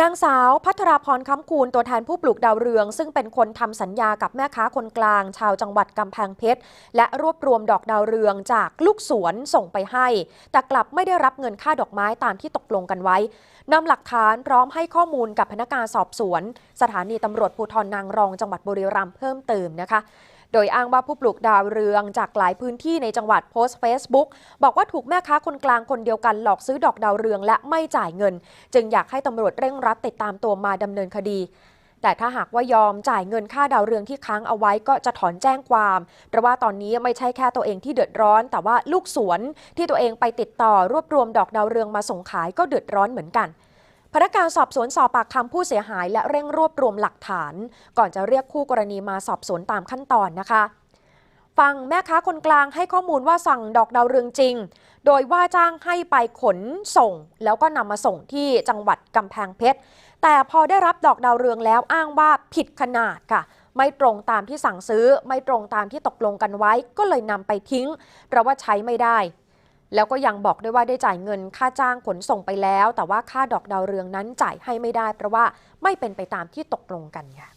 นางสาวพัทราพรคำคูณตัวแทนผู้ปลูกดาวเรือง ซึ่งเป็นคนทำสัญญากับแม่ค้าคนกลาง ชาวจังหวัดกำแพงเพชร และรวบรวมดอกดาวเรืองจากลูกสวนส่งไปให้ แต่กลับไม่ได้รับเงินค่าดอกไม้ตามที่ตกลงกันไว้นำหลักฐานพร้อมให้ข้อมูลกับพนักงานสอบสวน สถานีตำรวจภูธรนางรองจังหวัดบุรีรัมย์เพิ่มเติมนะคะ โดยอ้างว่าผู้ปลูกดาวเรืองจากหลายพื้นที่ในจังหวัดโพสต์ Facebook บอกว่าถูกแม่ค้าคนกลางคนเดียวกันหลอกซื้อดอกดาวเรืองและไม่จ่ายเงิน จึงอยากให้ตำรวจเร่งรัดติดตามตัวมาดำเนินคดีแต่ถ้าหากว่ายอมจ่ายเงินค่าดาวเรืองที่ค้างเอาไว้ก็จะถอนแจ้งความ เพราะว่าตอนนี้ไม่ใช่แค่ตัวเองที่เดือดร้อน แต่ว่าลูกสวนที่ตัวเองไปติดต่อรวบรวมดอกดาวเรืองมาส่งขายก็เดือดร้อนเหมือนกัน พนักงานสอบสวนสอบปากคำผู้เสียหาย และเร่งรวบรวมหลักฐาน ก่อนจะเรียกคู่กรณีมาสอบสวนตามขั้นตอนนะคะฟังแม่ค้าคนกลางให้ข้อมูลว่าสั่งดอกดาวเรืองจริง โดยว่าจ้างให้ไปขนส่ง แล้วก็นำมาส่งที่จังหวัดกำแพงเพชร แต่พอได้รับดอกดาวเรืองแล้วอ้างว่าผิดขนาดค่ะ ไม่ตรงตามที่สั่งซื้อ ไม่ตรงตามที่ตกลงกันไว้ ก็เลยนำไปทิ้งเพราะว่าใช้ไม่ได้ แล้วก็ยังบอกด้วยว่าได้จ่ายเงินค่าจ้างขนส่งไปแล้ว แต่ว่าค่าดอกดาวเรืองนั้นจ่ายให้ไม่ได้ เพราะว่าไม่เป็นไปตามที่ตกลงกันค่ะ